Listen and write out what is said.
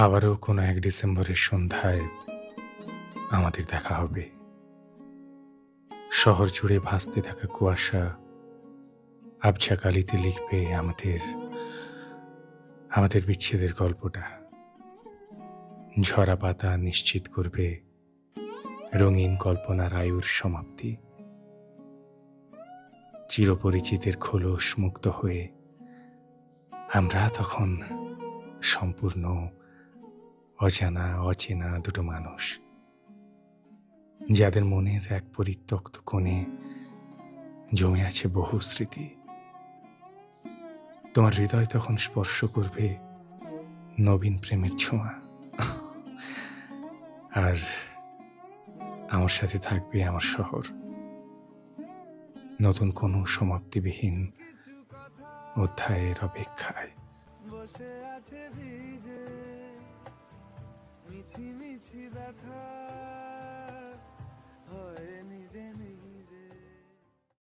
আবারও কোনো এক ডিসেম্বরের সন্ধ্যায় আমাদের দেখা হবে। শহর জুড়ে ভাসতে থাকা কুয়াশা আবছা কালিতে লিখবে আমাদের আমাদের বিচ্ছেদের গল্পটা। ঝরা পাতা নিশ্চিত করবে রঙিন কল্পনার আয়ুর সমাপ্তি। চিরপরিচিতের খোলস মুক্ত হয়ে আমরা তখন সম্পূর্ণ অজানা, অচেনা দুটো মানুষ। যাদের মনের এক পরিত্যক্ত কোণে জমে আছে বহু স্মৃতি। তোমার হৃদয় তখন স্পর্শ করবে নবীন প্রেমের ছোঁয়া। আর আমার সাথে থাকবে আমার শহর। নতুন কোনো সমাপ্তিবিহীন অধ্যায়ের অপেক্ষায়। মিছি ব্যথা